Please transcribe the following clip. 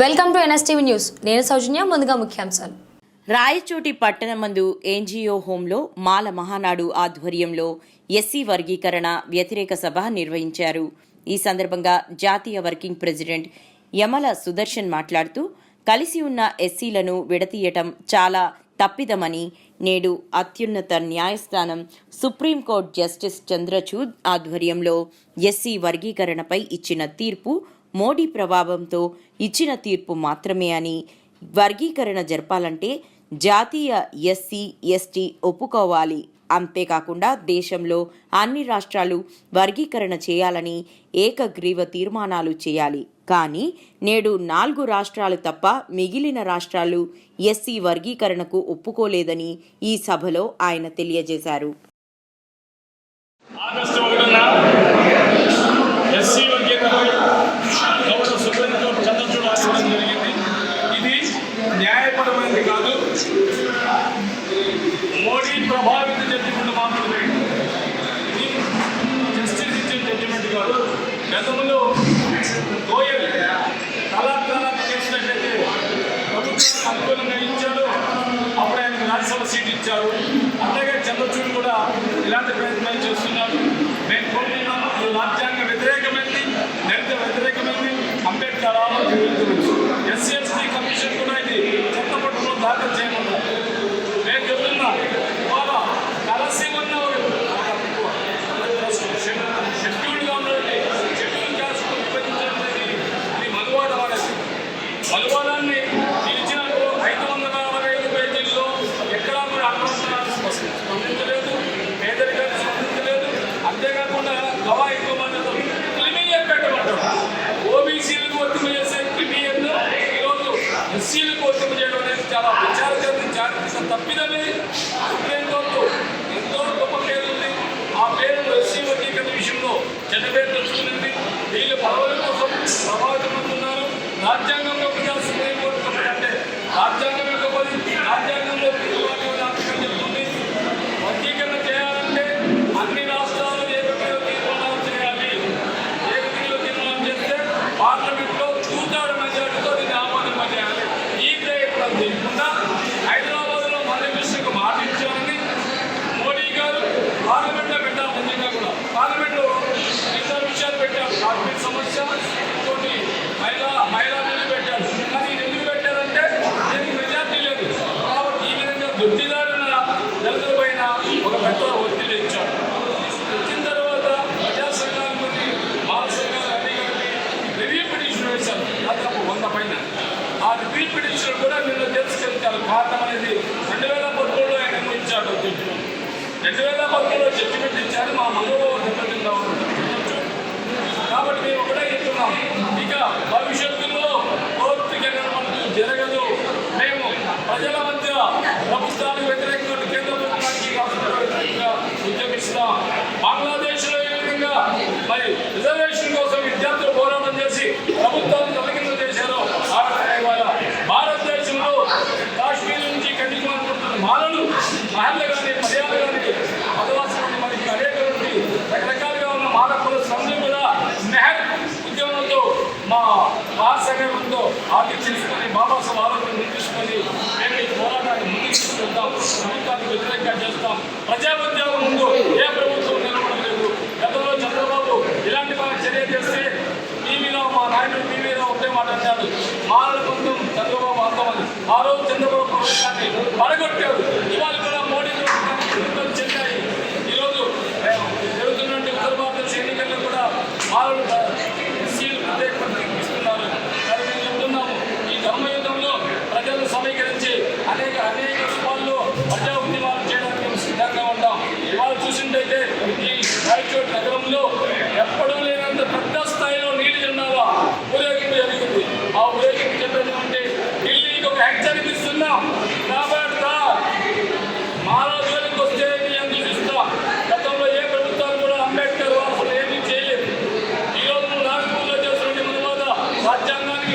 Welcome to NSTV news. నేను సౌజన్య ముందుగా ముఖ్యాంశాలు. రాయచోటి పట్టణమందు ఎన్జిఓ హోంలో మాల మహానాడు ఆధ్వర్యంలో ఎస్సీ వర్గీకరణ వ్యతిరేక సభ నిర్వహించారు. ఈ సందర్భంగా జాతీయ వర్కింగ్ ప్రెసిడెంట్ యమల సుదర్శన్ మాట్లాడుతూ కలిసి ఉన్న ఎస్సీలను విడతీయటం చాలా తప్పిదమని నేడు అత్యున్నత న్యాయస్థానం సుప్రీంకోర్టు జస్టిస్ చంద్రచూడ్ ఆధ్వర్యంలో ఎస్సీ వర్గీకరణపై ఇచ్చిన తీర్పు మోడీ ప్రభావంతో ఇచ్చిన తీర్పు మాత్రమే అని వర్గీకరణ జరపాలంటే జాతీయ ఎస్సీ ఎస్టీ ఒప్పుకోవాలి. అంతేకాకుండా దేశంలో అన్ని రాష్ట్రాలు వర్గీకరణ చేయాలని ఏకగ్రీవ తీర్మానాలు చేయాలి. కానీ నేడు నాలుగు రాష్ట్రాలు తప్ప మిగిలిన రాష్ట్రాలు ఎస్సీ వర్గీకరణకు ఒప్పుకోలేదని ఈ సభలో ఆయన తెలియజేశారు ఆగస్టు ఒకటిన ఎస్సీ వర్గీకరణపై గౌరవ సుప్రీంకోర్టు చంద్రచూడ్ ఆశించడం జరిగింది ఇది న్యాయపరమైనది కాదు మోడీ ప్రభావిత జడ్జిమెంట్ మాత్రమే ఇది జస్టిస్ ఇచ్చిన జడ్జిమెంట్ కాదు గతంలో గోయల్ తలాక్ తలాక్ చేసినట్లయితే ప్రభుత్వానికి అనుకూలంగా ఇచ్చాడు. అప్పుడు ఆయనకు రాజ్యసభ సీట్ ఇచ్చారు. అలాగే చంద్రచూడ్ కూడా ఇలాంటి ప్రయత్నాలు చేస్తున్నారు నేను కోరుతున్నాము ఇది రాజ్యాంగ వ్యతిరేకమైంది దళిత వ్యతిరేకమైంది. అంబేద్కర్ ఆలోచన ఎస్సీ ఎస్టీ కమిషన్ కూడా ఇది చట్టపట్టులో దాఖలు చేయమన్నారు మనువాదాన్ని ఇచ్చిన ఐదు వందల అరవై ఐదు పేజీల్లో ఎక్కడా కూడా అక్రమాలను స్పందించలేదు పేదరికాన్ని స్పందించలేదు. అంతేకాకుండా గవాయికు మద్దతు క్రిమియన్ పెట్టమంటారు ఓబీసీలకు వర్తింప చేసే క్రిమియన్ ఈరోజు ఎస్సీలకు వర్తింప చేయడం అనేది చాలా విచారకరం జాగ్రత్త. తప్పిదమే సుప్రీంకోర్టు ఎంతో గొప్ప పేరు ఉంది. ఆ పేరు ఎస్సీ వర్గీకరణ విషయంలో చెడ్డ పేరు తెలుసుకుంది వీళ్ళు పదవుల కోసం ప్రభావితమవుతున్నారు రాజ్యాంగంలో రాజ్యాంగ ఈ విధంగా పైన ఒక పెద్ద ఒత్తిడి ఇచ్చారు ఇచ్చిన తర్వాత ప్రజా సంఘాలు కొన్ని మాల సంఘాలు అన్ని కలిపి రివ్యూ పిటిషన్ వేశారు దాదాపు వంద పైన. ఆ రివ్యూ పిటిషన్ కూడా నిన్న తిరస్కరించారు. కారణం అనేది రెండు వేల పదమూడులో ఆయన ఇచ్చాడు జడ్జిమెంట్ రెండు వేల జడ్జిమెంట్ ప్రజాబద్యోగం ముందు ఏ అంటే ఈ రాయచోటు నగరంలో ఎప్పుడూ లేనంత పెద్ద స్థాయిలో నీటి జెండాగా ఊరేగింపు జరిగింది. ఆ ఊరేగింపు జెండా అంటే ఢిల్లీ ఒక హెచ్చరిస్తున్నాం కాబట్టి మానవ వస్తే గతంలో ఏ కూడా అంబేద్కర్ ఏమీ చేయలేదు. రాజ్యాంగానికి